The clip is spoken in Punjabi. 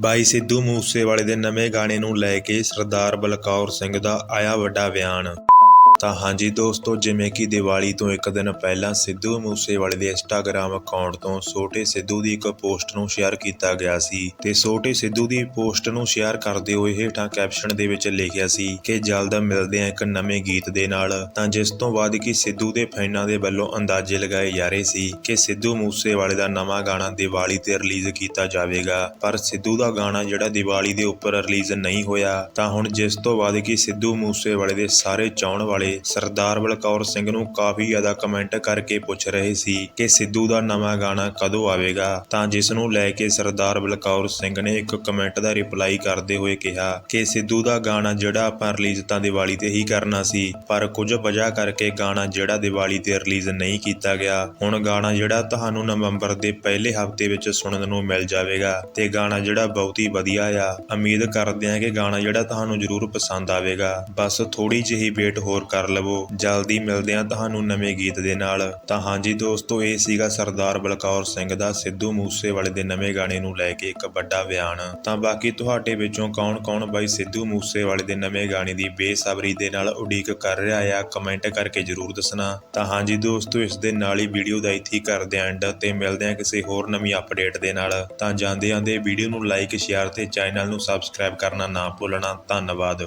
ਬਾਈ ਸਿੱਧੂ ਮੂਸੇਵਾਲੇ ਦੇ ਨਵੇਂ ਗਾਣੇ ਨੂੰ ਲੈ ਕੇ ਸਰਦਾਰ ਬਲਕੌਰ ਸਿੰਘ ਦਾ ਆਇਆ ਵੱਡਾ ਬਿਆਨ। ਤਾਂ ਹਾਂਜੀ ਦੋਸਤੋ, ਜਿਵੇਂ ਕਿ ਦੀਵਾਲੀ ਤੋਂ ਇੱਕ ਦਿਨ ਪਹਿਲਾਂ ਸਿੱਧੂ ਮੂਸੇਵਾਲੇ ਦੇ ਇੰਸਟਾਗ੍ਰam ਅਕਾਊਂਟ ਤੋਂ ਛੋਟੇ ਸਿੱਧੂ ਦੀ ਇੱਕ ਪੋਸਟ ਨੂੰ ਸ਼ੇਅਰ ਕੀਤਾ ਗਿਆ ਸੀ ਤੇ ਛੋਟੇ ਸਿੱਧੂ ਦੀ ਪੋਸਟ ਨੂੰ ਸ਼ੇਅਰ ਕਰਦੇ ਹੋਏ ਹੇਠਾਂ ਕੈਪਸ਼ਨ ਦੇ ਵਿੱਚ ਲਿਖਿਆ ਸੀ ਕਿ ਜਲਦ ਮਿਲਦੇ ਆ ਇੱਕ ਨਵੇਂ ਗੀਤ ਦੇ ਨਾਲ। ਤਾਂ ਜਿਸ ਤੋਂ ਬਾਅਦ ਕਿ ਸਿੱਧੂ ਦੇ ਫੈਨਾਂ ਦੇ ਵੱਲੋਂ ਅੰਦਾਜ਼ੇ ਲਗਾਏ ਜਾ ਰਹੇ ਸੀ ਕਿ ਸਿੱਧੂ ਮੂਸੇਵਾਲੇ ਦਾ ਨਵਾਂ ਗਾਣਾ ਦੀਵਾਲੀ ਤੇ ਰਿਲੀਜ਼ ਕੀਤਾ ਜਾਵੇਗਾ। ਪਰ ਸਿੱਧੂ ਦਾ ਗਾਣਾ ਜਿਹੜਾ ਦੀਵਾਲੀ ਦੇ ਉੱਪਰ ਰਿਲੀਜ਼ ਨਹੀਂ ਹੋਇਆ, ਤਾਂ ਹੁਣ ਜਿਸ ਤੋਂ ਬਾਅਦ ਕਿ ਸਿੱਧੂ ਮੂਸੇਵਾਲੇ ਦੇ ਸਾਰੇ ਚਾਹਣ ਵਾਲੇ ਸਰਦਾਰ ਬਲਕੌਰ ਸਿੰਘ ਨੂੰ ਕਾਫੀ ਜ਼ਿਆਦਾ ਕਮੈਂਟ ਕਰਕੇ ਪੁੱਛ ਰਹੇ ਸੀ ਕਿ ਸਿੱਧੂ ਦਾ ਨਵਾਂ ਗਾਣਾ ਕਦੋਂ ਆਵੇਗਾ? ਤਾਂ ਜਿਸ ਨੂੰ ਲੈ ਕੇ ਸਰਦਾਰ ਬਲਕੌਰ ਸਿੰਘ ਨੇ ਇੱਕ ਕਮੈਂਟ ਦਾ ਰਿਪਲਾਈ ਕਰਦੇ ਹੋਏ ਕਿਹਾ ਕਿ ਸਿੱਧੂ ਦਾ ਗਾਣਾ ਜਿਹੜਾ ਆਪਾਂ ਰਿਲੀਜ਼ ਤਾਂ ਦੀਵਾਲੀ ਤੇ ਹੀ ਕਰਨਾ ਸੀ, ਪਰ ਕੁਝ ਵਜ੍ਹਾ ਕਰਕੇ ਗਾਣਾ ਜਿਹੜਾ ਦੀਵਾਲੀ ਤੇ ਰਿਲੀਜ਼ ਨਹੀਂ ਕੀਤਾ ਗਿਆ। ਹੁਣ ਗਾਣਾ ਜਿਹੜਾ ਤੁਹਾਨੂੰ ਨਵੰਬਰ ਦੇ ਪਹਿਲੇ ਹਫ਼ਤੇ ਵਿੱਚ ਸੁਣਨ ਨੂੰ ਮਿਲ ਜਾਵੇਗਾ ਤੇ ਗਾਣਾ ਜਿਹੜਾ ਬਹੁਤ ਹੀ ਵਧੀਆ ਆ, ਉਮੀਦ ਕਰਦੇ ਹਾਂ ਕਿ ਗਾਣਾ ਜਿਹੜਾ ਤੁਹਾਨੂੰ ਜ਼ਰੂਰ ਪਸੰਦ ਆਵੇਗਾ। ਬਸ ਥੋੜੀ ਜਿਹੀ ਵੇਟ ਹੋਰ ਕਰ ਕਰ ਲਵੋ। ਜਲਦੀ ਮਿਲਦੇ ਹਾਂ ਤੁਹਾਨੂੰ ਨਵੇਂ ਗੀਤ ਦੇ ਨਾਲ। ਤਾਂ ਹਾਂਜੀ ਦੋਸਤੋ, ਇਹ ਸੀਗਾ ਸਰਦਾਰ ਬਲਕੌਰ ਸਿੰਘ ਦਾ ਸਿੱਧੂ ਮੂਸੇਵਾਲੇ ਦੇ ਨਵੇਂ ਗਾਣੇ ਨੂੰ ਲੈ ਕੇ ਇੱਕ ਵੱਡਾ ਬਿਆਨ। ਤਾਂ ਬਾਕੀ ਤੁਹਾਡੇ ਵਿੱਚੋਂ ਕੌਣ-ਕੌਣ ਬਾਈ ਸਿੱਧੂ ਮੂਸੇਵਾਲੇ ਦੇ ਨਵੇਂ ਗਾਣੇ ਦੀ ਬੇਸਬਰੀ ਦੇ ਨਾਲ ਉਡੀਕ ਕਰ ਰਿਹਾ ਆ ਕਮੈਂਟ ਕਰਕੇ ਜਰੂਰ ਦੱਸਣਾ। ਤਾਂ ਹਾਂਜੀ ਦੋਸਤੋ, ਇਸ ਦੇ ਨਾਲ ਹੀ ਵੀਡੀਓ ਦਾ ਇੱਥੇ ਹੀ ਕਰਦੇ ਹਾਂ ਐਂਡ ਤੇ ਮਿਲਦੇ ਹਾਂ ਕਿਸੇ ਹੋਰ ਨਵੀਂ ਅਪਡੇਟ ਦੇ ਨਾਲ। ਤਾਂ ਜਾਂਦੇ ਜਾਂਦੇ ਵੀਡੀਓ ਨੂੰ ਲਾਈਕ ਸ਼ੇਅਰ ਤੇ ਚੈਨਲ ਨੂੰ ਸਬਸਕ੍ਰਾਈਬ ਕਰਨਾ ਨਾ ਭੁੱਲਣਾ। ਧੰਨਵਾਦ।